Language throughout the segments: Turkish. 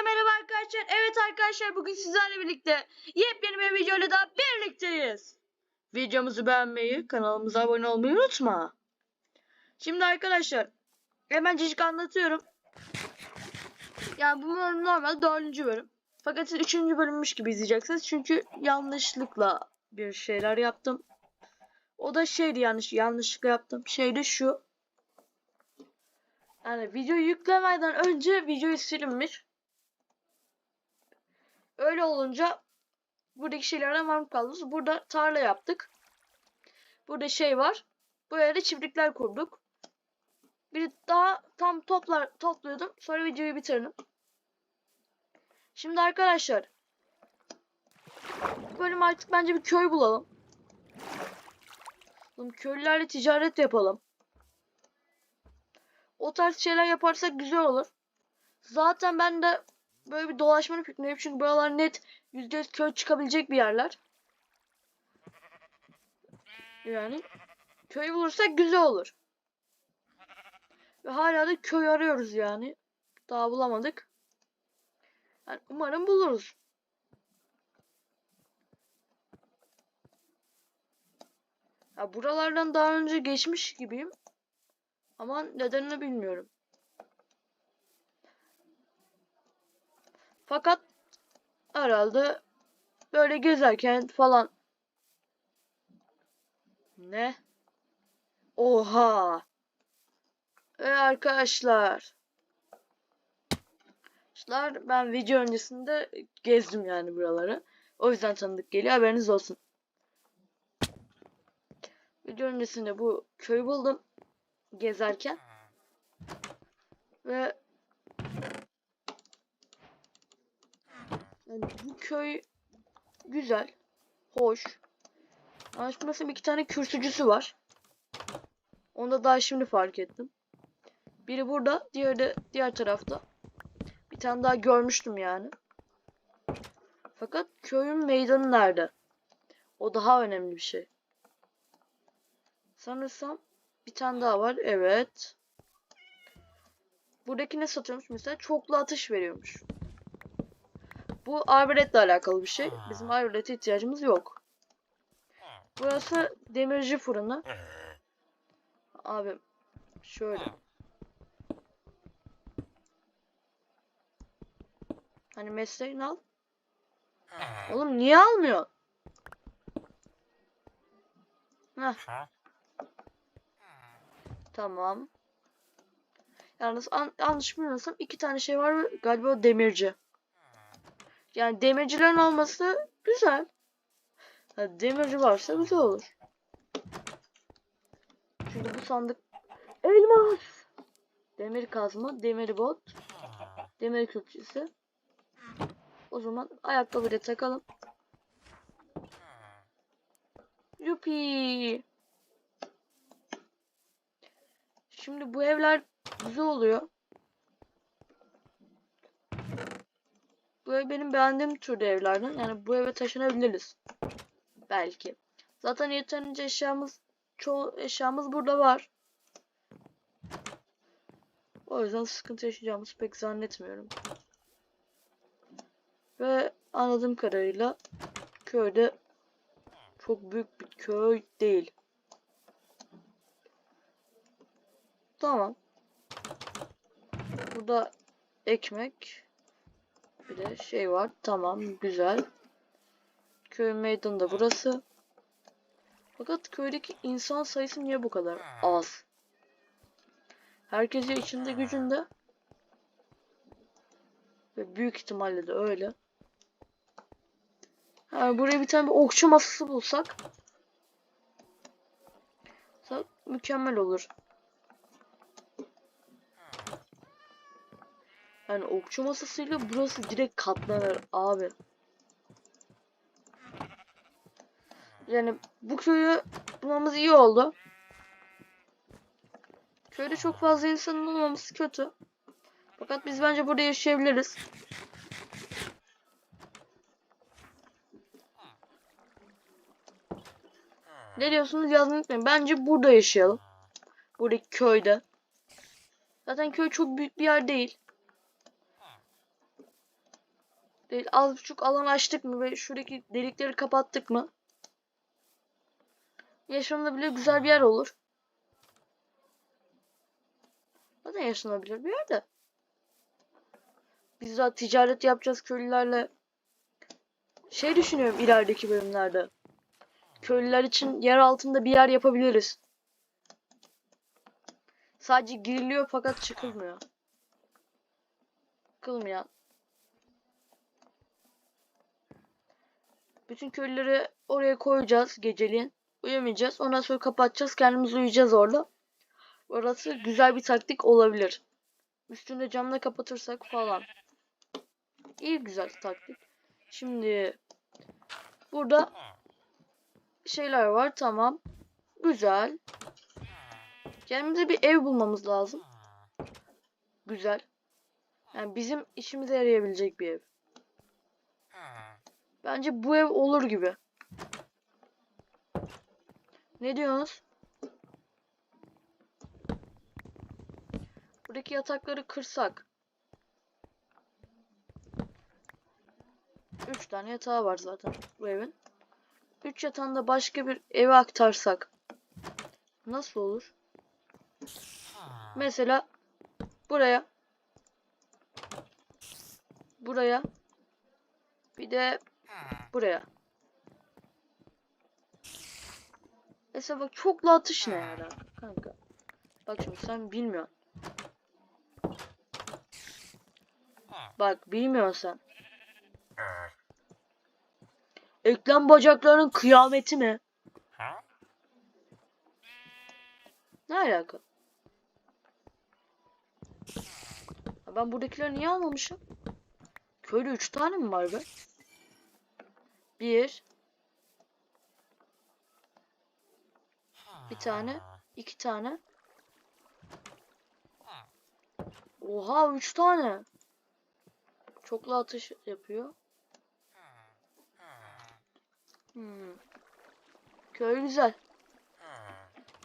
Hepinize merhaba arkadaşlar. Evet arkadaşlar bugün sizlerle birlikte yepyeni bir videoyla daha birlikteyiz. Videomuzu beğenmeyi, kanalımıza abone olmayı unutma. Şimdi arkadaşlar hemencik anlatıyorum. Yani bu bölüm normal dördüncü bölüm. Fakat siz üçüncü bölümmüş gibi izleyeceksiniz. Çünkü yanlışlıkla bir şeyler yaptım. O da şeydi yanlış yanlışlıkla yaptım. Şey de şu. Yani videoyu yüklemeden önce videoyu silinmiş. Öyle olunca buradaki şeylerden mahrum kaldınız. Burada tarla yaptık. Burada şey var. Bu yerde çiftlikler kurduk. Bir daha tam toplar topluyordum. Sonra videoyu bitirdim. Şimdi arkadaşlar bölüm artık bence bir köy bulalım. Oğlum Köylülerle ticaret yapalım. O tarz şeyler yaparsak güzel olur. Zaten ben de böyle bir dolaşmanın fikrindeyim. Çünkü buralar net %100 köy çıkabilecek bir yerler. Yani köy bulursak güzel olur. Ve hala da köy arıyoruz yani. Daha bulamadık. Yani umarım buluruz. Ya buralardan daha önce geçmiş gibiyim. Ama nedenini bilmiyorum. Fakat herhalde böyle gezerken falan ne? Oha! E arkadaşlar. Arkadaşlar ben video öncesinde gezdim yani buraları. O yüzden tanıdık geliyor haberiniz olsun. Video öncesinde bu köyü buldum gezerken ve yani bu köy güzel, hoş. Anlaşmasının iki tane kürsücüsü var. Onu da daha şimdi fark ettim. Biri burada, diğeri de diğer tarafta. Bir tane daha görmüştüm yani. Fakat köyün meydanı nerede? O daha önemli bir şey. Sanırsam bir tane daha var. Evet. Buradaki ne satıyormuş mesela? Çoklu atış veriyormuş. Bu arbaletle alakalı bir şey. Bizim arbalete ihtiyacımız yok. Burası demirci fırını. Abi şöyle. Hani mesleğini al. Oğlum niye almıyor? Heh. Tamam. Yalnız an yanlış bilmiyorsam iki tane şey var ve galiba demirci. Yani demircilerin olması güzel. Ha, demirci varsa güzel olur. Çünkü bu sandık elmas. Demir kazma, demir bot, demir külçesi. O zaman ayakkabıyı da takalım. Yupi. Şimdi bu evler güzel oluyor. Bu benim beğendiğim türde evlerden. Yani bu eve taşınabiliriz. Belki. Zaten yeterince eşyamız, çoğu eşyamız burada var. O yüzden sıkıntı yaşayacağımızı pek zannetmiyorum. Ve anladığım kadarıyla köyde çok büyük bir köy değil. Tamam. Burada ekmek. Bir de şey var. Tamam. Güzel. Köy meydanı da burası. Fakat köydeki insan sayısı niye bu kadar az? Herkes içinde gücünde. Ve büyük ihtimalle de öyle. Ha, buraya bir tane bir okçu masası bulsak. Mükemmel olur. Yani okçu masasıyla burası direkt katlanır abi. Yani bu köyü bulmamız iyi oldu. Köyde çok fazla insanın olmaması kötü. Fakat biz bence burada yaşayabiliriz. Ne diyorsunuz yazmayı unutmayın. Bence burada yaşayalım. Buradaki köyde. Zaten köy çok büyük bir yer değil. Değil. Az buçuk alan açtık mı ve şuradaki delikleri kapattık mı? Yaşanılabilir güzel bir yer olur. Zaten yaşanabilir bir yer de. Biz daha ticaret yapacağız köylülerle. Şey düşünüyorum ilerideki bölümlerde. Köylüler için yer altında bir yer yapabiliriz. Sadece giriliyor fakat çıkılmıyor. Çıkılmıyor. Bütün köylüleri oraya koyacağız geceliğin. Uyumayacağız. Ondan sonra kapatacağız. Kendimiz uyuyacağız orada. Orası güzel bir taktik olabilir. Üstünde camla kapatırsak falan. İyi güzel taktik. Şimdi burada şeyler var tamam. Güzel. Kendimize bir ev bulmamız lazım. Güzel. Yani bizim işimize yarayabilecek bir ev. Bence bu ev olur gibi. Ne diyorsunuz? Buradaki yatakları kırsak. Üç tane yatağı var zaten bu evin. Üç yatağını da başka bir eve aktarsak. Nasıl olur? Mesela buraya. Buraya. Bir de buraya. Mesela bak çoklu atış ne ya kanka. Bak şimdi sen bilmiyorsun. Bak bilmiyorsun sen. Eklem bacaklarının kıyameti mi? Ne alaka? Ben buradakileri niye almamışım? Köylü 3 tane mi var be? 1 Bir tane, iki tane. Oha üç tane. Çoklu atış yapıyor. Hmm. Köy güzel.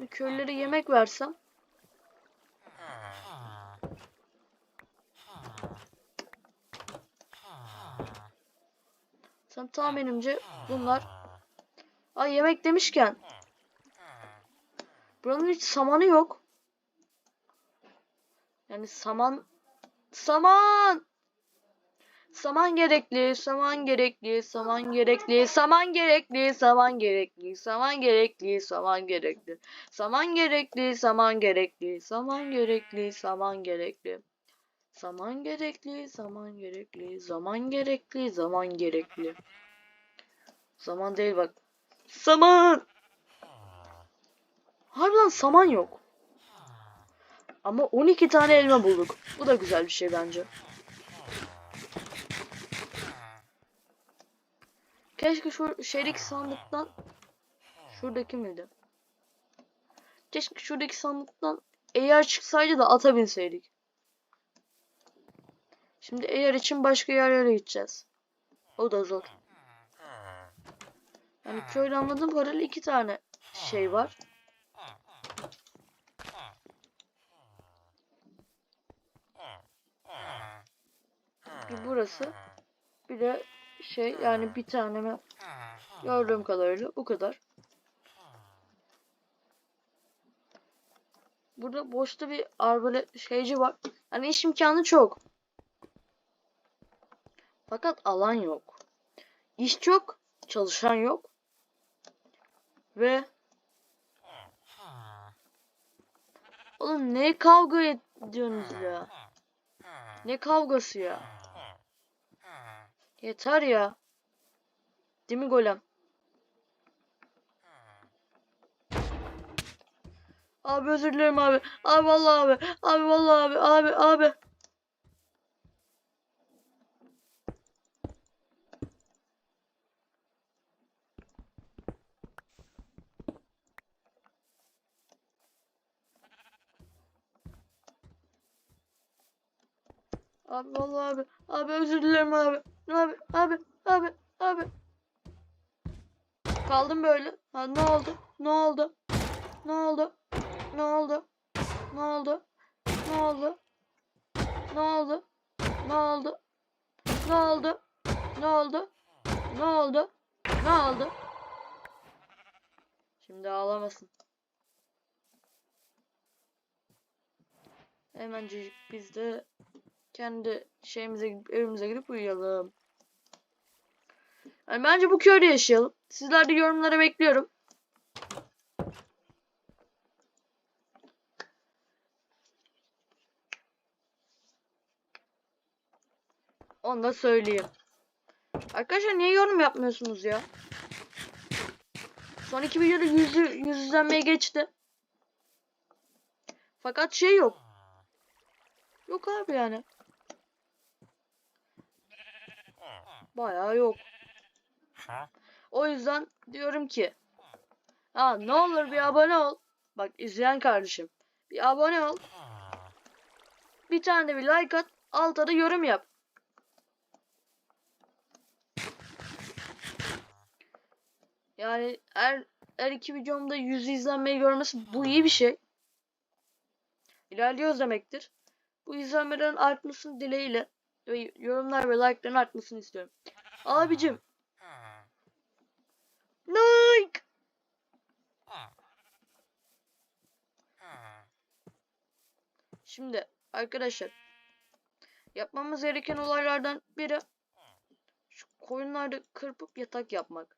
Bir köylere yemek versem. Sen tahminimce bunlar. Ay yemek demişken. Buranın hiç samanı yok. Yani saman saman saman gerekli, saman gerekli, saman gerekli, saman gerekli, saman gerekli, saman gerekli, saman gerekli, saman gerekli, saman gerekli, saman gerekli, saman gerekli. Zaman gerekli, zaman gerekli, zaman gerekli, zaman gerekli. Zaman değil bak. Saman! Harbi lan saman yok. Ama 12 tane elma bulduk. Bu da güzel bir şey bence. Keşke şu şeydeki sandıktan şuradaki miydi? Keşke şuradaki sandıktan eğer çıksaydı da ata binseydik. Şimdi eğer için başka yerlere gideceğiz. O da zor. Yani köyde anladığım kadarıyla iki tane şey var. Bir burası. Bir de şey yani bir tane mi gördüğüm kadarıyla bu kadar. Burada boşta bir arbalet şeyci var. Hani iş imkanı çok. Fakat alan yok. İş çok, çalışan yok. Ve Oğlum ne kavga ediyorsunuz ya? Ne kavgası ya? Yeter ya. Değil mi golem? Abi özür dilerim abi. Abi vallahi abi. Abi vallahi abi. Abi abi. Abi vallahi abi. Abi özür dilerim abi. Abi abi abi abi. Kaldım böyle. Ha, ne oldu? Ne oldu? Ne oldu? Ne oldu? Ne oldu? Ne oldu? Ne oldu? Ne oldu? Ne oldu? Ne oldu? Ne oldu? Ne oldu? Şimdi ağlamasın. Hemencik biz de kendi şeyimize evimize gidip uyuyalım. Yani bence bu köyde yaşayalım. Sizler de yorumlara bekliyorum. Onu da söyleyeyim. Arkadaşlar niye yorum yapmıyorsunuz ya? Son iki videoda yüzü, yüz izlenmeye geçti. Fakat şey yok. Yok abi yani. Bayağı yok. O yüzden diyorum ki. Ha ne olur bir abone ol. Bak izleyen kardeşim. Bir abone ol. Bir tane de bir like at. Alta da yorum yap. Yani her, her iki videomda yüz izlenmeyi görmesi bu iyi bir şey. İlerliyoruz demektir. Bu izlenmelerin artmasını dileğiyle ve yorumlar ve like'ların artmasını istiyorum. Abicim like Şimdi arkadaşlar yapmamız gereken olaylardan biri şu koyunları kırpıp yatak yapmak.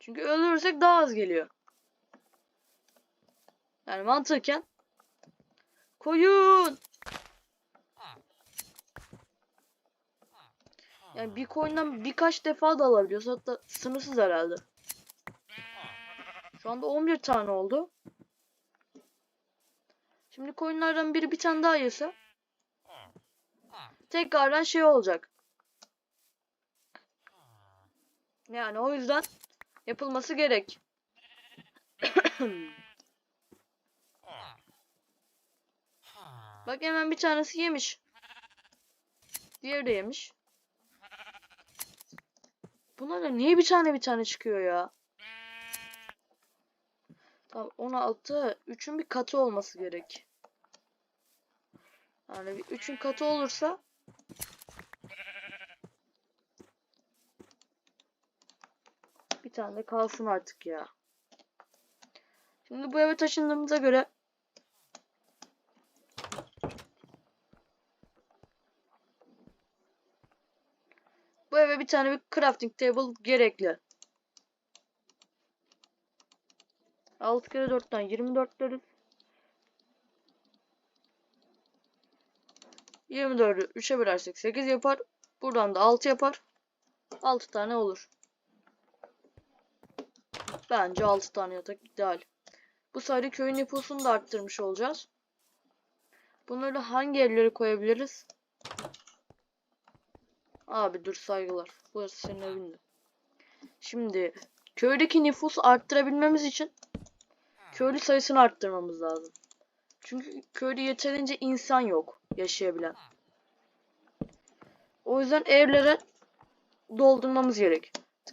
Çünkü öldürürsek daha az geliyor. Yani mantıken koyun. Yani bir koyundan birkaç defa da alabiliyoruz. Hatta sınırsız herhalde. Şu anda 11 tane oldu. Şimdi koyunlardan biri bir tane daha yese tekrardan şey olacak. Yani o yüzden yapılması gerek. Bak hemen bir tanesi yemiş. Diğeri de yemiş. Buna da niye bir tane bir tane çıkıyor ya? Tamam 16. 3'ün bir katı olması gerek. Yani bir 3'ün katı olursa bir tane kalsın artık ya. Şimdi bu eve taşındığımıza göre bu eve bir tane bir crafting table gerekli. 6 kere 4'ten 24 deriz. 24'ü 3'e bölersek 8 yapar. Buradan da 6 yapar. 6 tane olur. Bence 6 tane yatak ideal. Bu sayede köyün nüfusunu da arttırmış olacağız. Bunları hangi evlere koyabiliriz? Abi dur saygılar. Burası senin evinde. Şimdi köydeki nüfusu arttırabilmemiz için köylü sayısını arttırmamız lazım. Çünkü köyde yeterince insan yok yaşayabilen. O yüzden evlere doldurmamız gerek.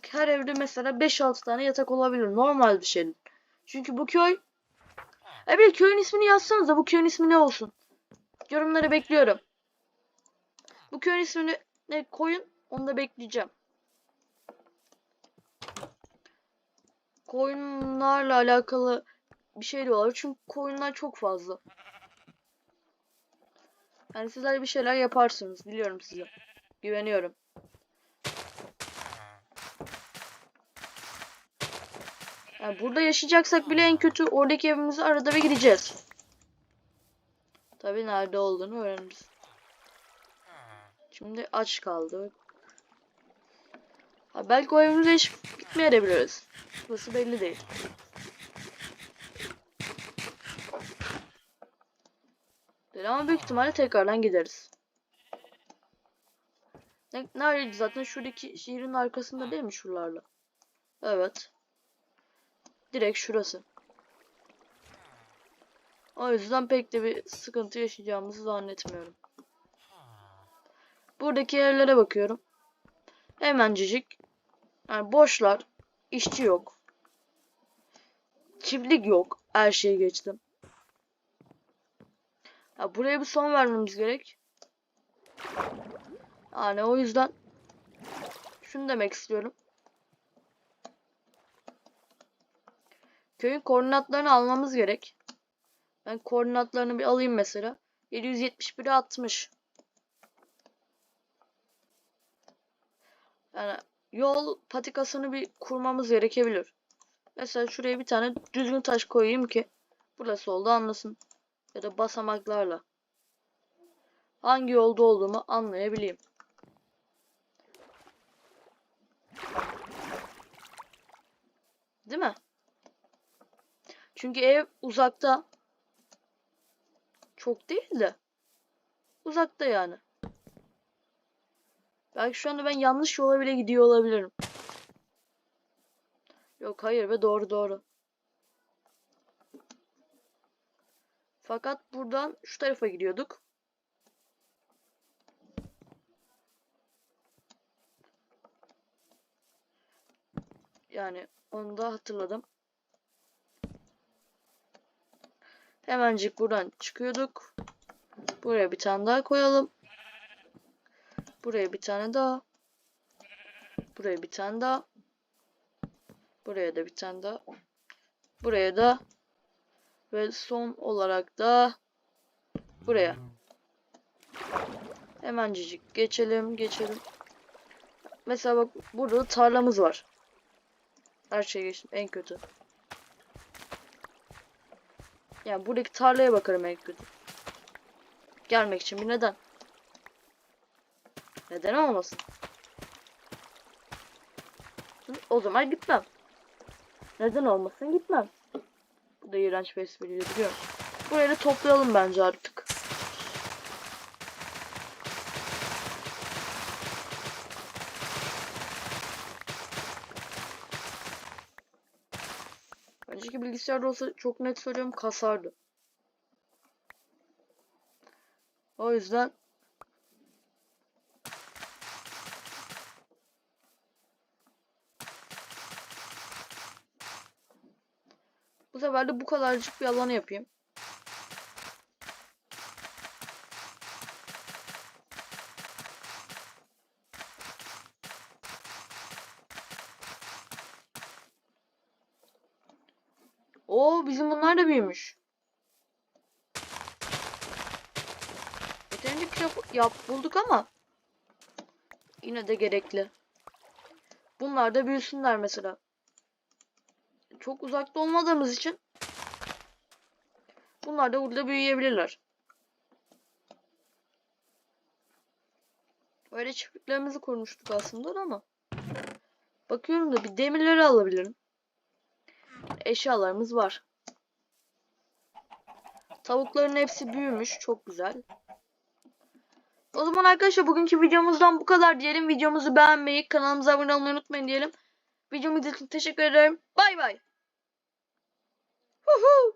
Her evde mesela 5-6 tane yatak olabilir. Normal bir şey. Çünkü bu köy... E bir köyün ismini yazsanız da bu köyün ismi ne olsun? Yorumları bekliyorum. Bu köyün ismini ne koyun onu da bekleyeceğim. Koyunlarla alakalı bir şey olabilir. Çünkü koyunlar çok fazla. Yani sizler bir şeyler yaparsınız. Biliyorum size. Güveniyorum. Yani burada yaşayacaksak bile en kötü oradaki evimizi arada bir gideceğiz. Tabii nerede olduğunu öğreniriz. Şimdi aç kaldı. Ha, belki o evimize hiç gitmeyebiliriz. Burası belli değil. Değil ama büyük ihtimalle tekrardan gideriz. Ne, neredeydi zaten şuradaki şehrin arkasında değil mi şuralarla? Evet. Direkt şurası. O yüzden pek de bir sıkıntı yaşayacağımızı zannetmiyorum. Buradaki yerlere bakıyorum. Hemencik. Yani boşlar. işçi yok. Çiftlik yok. Her şeyi geçtim. Ya buraya bir son vermemiz gerek. Yani o yüzden şunu demek istiyorum. Köyün koordinatlarını almamız gerek. Ben koordinatlarını bir alayım mesela. 771'e 60. Yani yol patikasını bir kurmamız gerekebilir. Mesela şuraya bir tane düzgün taş koyayım ki burası oldu anlasın. Ya da basamaklarla. Hangi yolda olduğumu anlayabileyim. Değil mi? Çünkü ev uzakta. Çok değil de. Uzakta yani. Belki şu anda ben yanlış yola bile gidiyor olabilirim. Yok hayır ve doğru doğru. Fakat buradan şu tarafa gidiyorduk. Yani onu da hatırladım. Hemencik buradan çıkıyorduk. Buraya bir tane daha koyalım. Buraya bir tane daha. Buraya bir tane daha. Buraya da bir tane daha. Buraya da. Ve son olarak da buraya. Hemencik geçelim geçelim. Mesela bak burada tarlamız var. Her şey geçtim en kötü. Yani buradaki tarlaya bakarım en kötü. Gelmek için bir neden. Neden olmasın? O zaman gitmem. Neden olmasın gitmem. Bu da iğrenç bir espriydi biliyorum. Burayı da toplayalım bence artık. Önceki bilgisayarda olsa çok net söylüyorum kasardı. O yüzden bu sefer de bu kadarcık bir alanı yapayım. Oo bizim bunlar da büyümüş. Yeterince kitap yap bulduk ama yine de gerekli. Bunlar da büyüsünler mesela. Çok uzakta olmadığımız için bunlar da burada büyüyebilirler. Öyle çiftliklerimizi kurmuştuk aslında ama bakıyorum da bir demirleri alabilirim. Eşyalarımız var. Tavukların hepsi büyümüş. Çok güzel. O zaman arkadaşlar bugünkü videomuzdan bu kadar diyelim. Videomuzu beğenmeyi, kanalımıza abone olmayı unutmayın diyelim. Videomu izlediğiniz için teşekkür ederim. Bay bay. Woohoo!